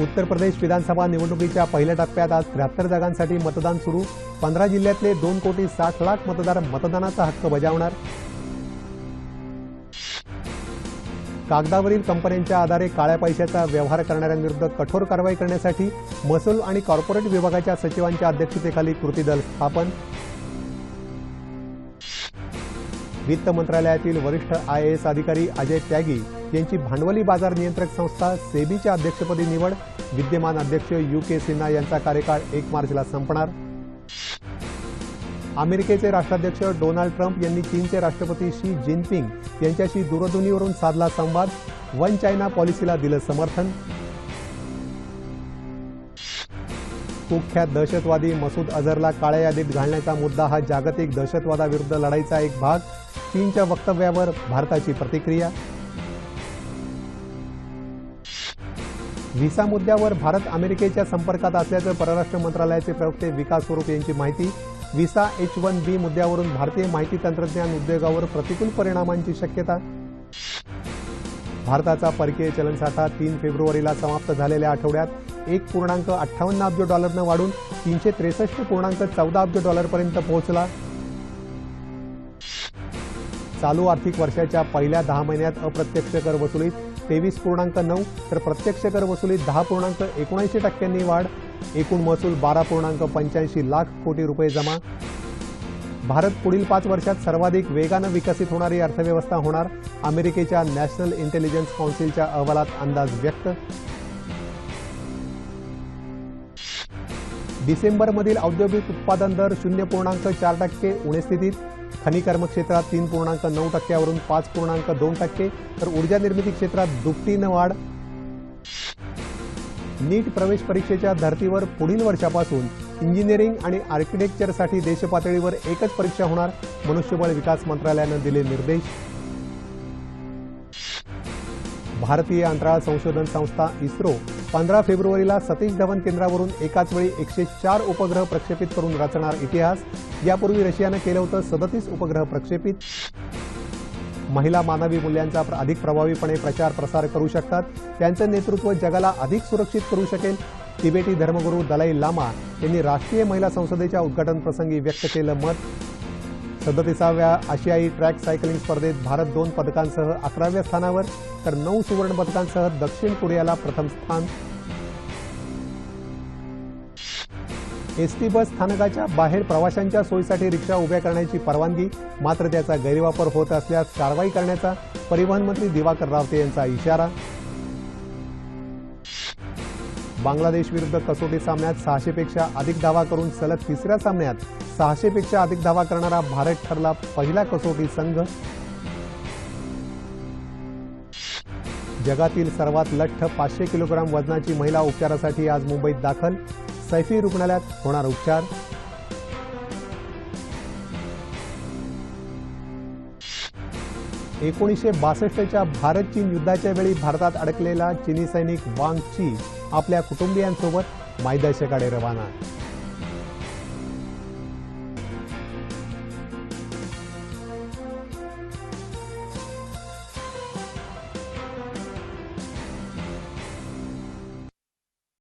उत्तर प्रदेश विधानसभा निवडणुकीच्या पहिल्या टप्प्यात आज त्र्याहत्तर जागांसाठी मतदान सुरू. पंधरा जिल्ह्यातले दोन कोटी साठ लाख मतदार मतदानाचा हक्क बजावणार. कागदावरील कंपन्यांच्या आधारे काळ्या पैशाचा व्यवहार करणाऱ्यांविरुद्ध कठोर कारवाई करण्यासाठी महसूल आणि कॉर्पोरेट विभागाच्या सचिवांच्या अध्यक्षतेखाली कृती दल स्थापन. वित्त मंत्रालयातील वरिष्ठ आय ए एस अधिकारी अजय त्यागी यांची भांडवली बाजार नियंत्रक संस्था सेबीच्या अध्यक्षपदी निवड. विद्यमान अध्यक्ष यू के सिन्हा यांचा कार्यकाळ एक मार्चला संपणार. अमेरिकेचे राष्ट्राध्यक्ष डोनाल्ड ट्रम्प यांनी चीनचे राष्ट्रपती शी जिनपिंग यांच्याशी दूरध्वनीवरून साधला संवाद. वन चायना पॉलिसीला दिलं समर्थन. कुख्यात दहशतवादी मसूद अझरला काळ्या यादीत घालण्याचा मुद्दा हा जागतिक दहशतवादाविरुद्ध लढाईचा एक भाग. चीनच्या वक्तव्यावर भारताची प्रतिक्रिया. व्हिसा मुद्द्यावर भारत अमेरिकेच्या संपर्कात असल्याचं परराष्ट्र मंत्रालयाचे प्रवक्ते विकास स्वरूप यांची माहिती. व्हिसा एच वन बी मुद्द्यावरून भारतीय माहिती तंत्रज्ञान उद्योगावर प्रतिकूल परिणामांची शक्यता. भारताचा परकीय चलनसाठा तीन फेब्रुवारीला समाप्त झालेल्या आठवड्यात एक पूर्णांक अठ्ठावन्न अब्ज डॉलरनं वाढून तीनशे त्रेसष्ट पूर्णांक चौदा अब्ज डॉलरपर्यंत पोहोचला. चालू आर्थिक वर्षाच्या पहिल्या दहा महिन्यात अप्रत्यक्ष कर वसुलीत तेवीस पूर्णांक नऊ तर प्रत्यक्ष कर वसुलीत दहा पूर्णांक एकोणऐंशी टक्क्यांनी वाढ. एकूण महसूल बारा पूर्णांक पंच्याऐंशी लाख कोटी रुपये जमा. भारत पुढील पाच वर्षात सर्वाधिक वेगानं विकसित होणारी अर्थव्यवस्था होणार अमेरिकेच्या नॅशनल इंटेलिजन्स काउन्सिलच्या अहवालात अंदाज व्यक्त डिसेंबरमधील औद्योगिक उत्पादन दर शून्य पूर्णांक चार टक्के उणे स्थितीत. खनिकर्म क्षेत्रात तीन पूर्णांक नऊ टक्क्यावरून पाच पूर्णांक दोन टक्के तर ऊर्जा निर्मिती क्षेत्रात दुपटीनं वाढ. नीट प्रवेश परीक्षेच्या धर्तीवर पुढील वर्षापासून इंजिनिअरिंग आणि आर्किटेक्चरसाठी देशपातळीवर एकच परीक्षा होणार मनुष्यबळ विकास मंत्रालयानं दिले निर्देश. भारतीय अंतराळ संशोधन संस्था इस्रो पंधरा फेब्रुवारीला सतीश धवन केंद्रावरून एकाच वेळी एकशे चार उपग्रह प्रक्षेपित करून रचणार इतिहास. यापूर्वी रशियानं केलं होतं सदतीस उपग्रह प्रक्षेपित. महिला मानवी मूल्यांचा अधिक प्रभावीपणे प्रचार प्रसार करू शकतात. त्यांचं नेतृत्व जगाला अधिक सुरक्षित करू शकेल. तिबेटी धर्मगुरू दलाई लामा यांनी राष्ट्रीय महिला संसदेच्या उद्घाटनप्रसंगी व्यक्त केलं मत. सदतीसाव्या आशियाई ट्रॅक सायकलिंग स्पर्धेत भारत दोन पदकांसह अकराव्या स्थानावर तर नऊ सुवर्ण पदकांसह दक्षिण कोरियाला प्रथम स्थान. एसटी बस स्थानकाच्या बाहेर प्रवाशांच्या सोयीसाठी रिक्षा उभ्या करण्याची परवानगी मात्र त्याचा गैरवापर होत असल्यास कारवाई करण्याचा परिवहन मंत्री दिवाकर रावते यांचा इशारा. बांगलादेश विरुद्ध कसोटी सामन्यात सहाशेपेक्षा अधिक धावा करून सलग तिसऱ्या सामन्यात सहाशेपेक्षा अधिक धावा करणारा भारत ठरला पहिला कसोटी संघ. जगातील सर्वात लठ्ठ पाचशे किलोग्राम वजनाची महिला उपचारासाठी आज मुंबईत दाखल. सैफी रुग्णालयात होणार उपचार. एकोणीसशे बासष्टच्या भारत चीन युद्धाच्या वेळी भारतात अडकलेला चिनी सैनिक वांग ची आपल्या कुटुंबियांसोबत मायदेशाकडे रवाना.